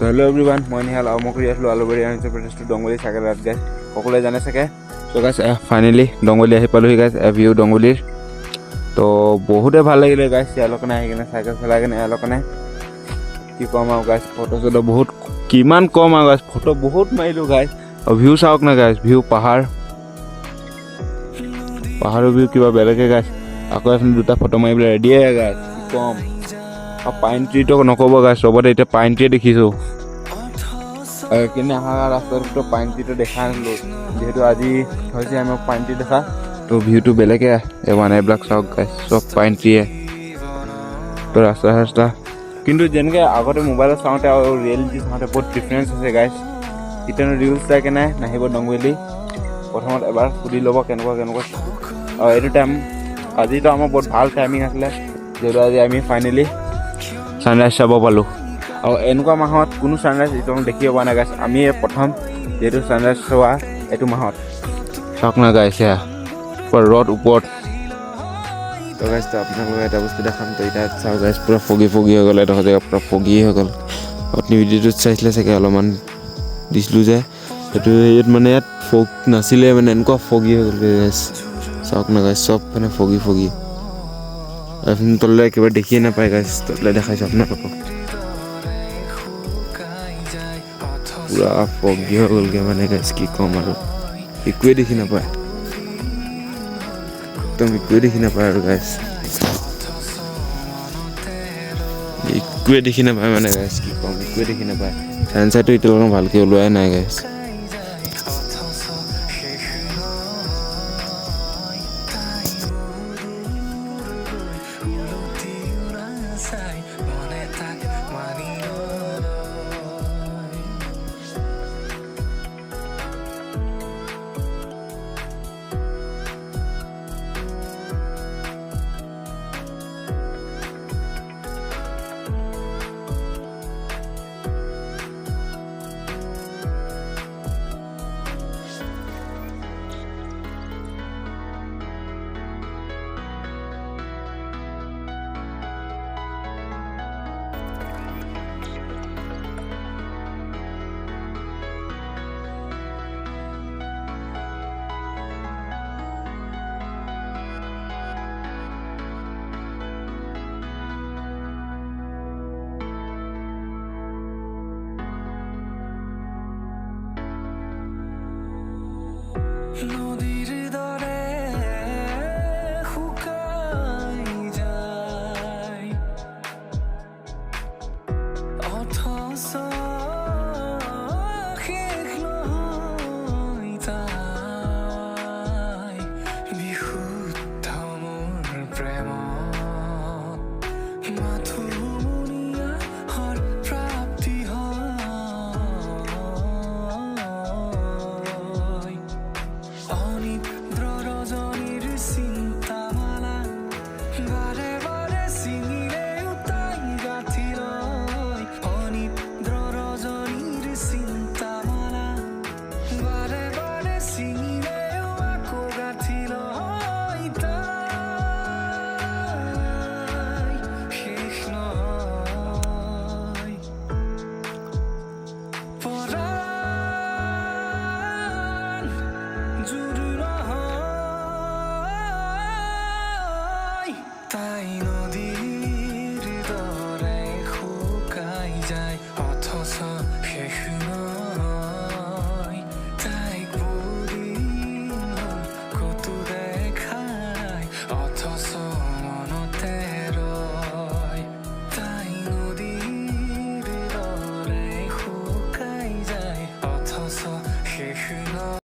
চ' hello' everyone মই নিহাল আৰু মই কৰি আছিলোঁ আলুবাৰী অৰুণাচল প্ৰদেশটো ডংগলী চাইকেল ৰাত গাইছ সকলোৱে জানে চাগে? চ' গাইছ ফাইনেলি ডংগলী আহি পালোহি এ ভিউ ডংগলীৰ তো, বহুতে ভালো লাগিলে গাইছ ইয়াৰ আহি কিনে, চাইকেল চলাই কিনে ইয়াৰ কি ক'ম আৰু গাইছ ফটো চটো বহুত, কিমান কম আৰু গাইছ ফটো বহুত মাৰিলোঁ গাইছ আৰু ভিউ চাওক না গাইছ ভিউ পাহাৰ। পাহাৰৰ ভিউ কিবা বেলেগে গাইছ আকৌ এখন দুটা ফটো মাৰিবলৈ ৰেডিয়ে গাইছ কি ক'ম। আৰু পাইন ট্ৰিটো নক'ব গাইছ চবতে এতিয়া পাইন ট্ৰিয়ে দেখিছোঁ। কিন্তু অহা ৰাস্তাটোতো পাইন ট্ৰিটো দেখা নাছিলোঁ। যিহেতু আজি হৈছে আমি পাইন ট্ৰি দেখা। তো ভিউটো বেলেগে মানে এইবিলাক চাওক গাইছ চব পাইন ট্ৰিয়ে তো ৰাস্তা চাস্তা কিন্তু যেনেকৈ আগতে মোবাইলত চাওঁতে আৰু ৰিয়েলিটি চাওঁতে বহুত ডিফাৰেঞ্চ আছে গাইছ এতিয়ানো ৰিলচ চাই কেনে নাহিব ডংগুলি প্ৰথমত এবাৰ সুধি ল'ব কেনেকুৱা কেনেকুৱা। আৰু এইটো টাইম আজিতো আমাৰ বহুত ভাল টাইমিং আছিলে। যিহেতু আজি আমি ফাইনেলি ছানৰাইজ চাব পালোঁ। আৰু এনেকুৱা মাহত কোনো ছানৰাইজ এতিয়াও দেখিব পোৱা নাই গাইছ আমি প্ৰথম যিহেতু ছানৰাইজ চোৱা এইটো মাহত। চাওক না গাইছ সেয়া। পূৰা ৰ'দ ওপৰত। তো গাইছ তো আপোনালোকক এটা বস্তু দেখাম তো এতিয়া চাওক গাইছ পূৰা ফগি ফগি হৈ গ'ল এডোখৰ জেগা পূৰা ফগি হৈ গ'ল। আপুনি ভিডিঅ'টোত চাইছিলে চাগে অলপমান দিছিলোঁ যে। সেইটো হেৰিত মানে ইয়াত ফগ নাছিলে মানে এনেকুৱা ফগি হৈ গ'ল গাইছ চাওক না গাইছ চব মানে ফগি ফগি। আপুনি তললৈ একেবাৰে দেখিয়ে নাপায় গাইছ তললৈ দেখাইছোঁ আপোনালোকক পূৰা ফগি হৈ গ'লগৈ মানে গাইছ কি ক'ম আৰু একোৱে দেখি নাপায় একদম একোৱে দেখি নাপায় আৰু গাইছ একোৱে দেখি নাপায় মানে গাইছ কি ক'ম। একোৱে দেখি নাপায় চাইন্সাৰটো এতিয়ালৈকে ভালকৈ ওলোৱাই নাই গাইছ i know time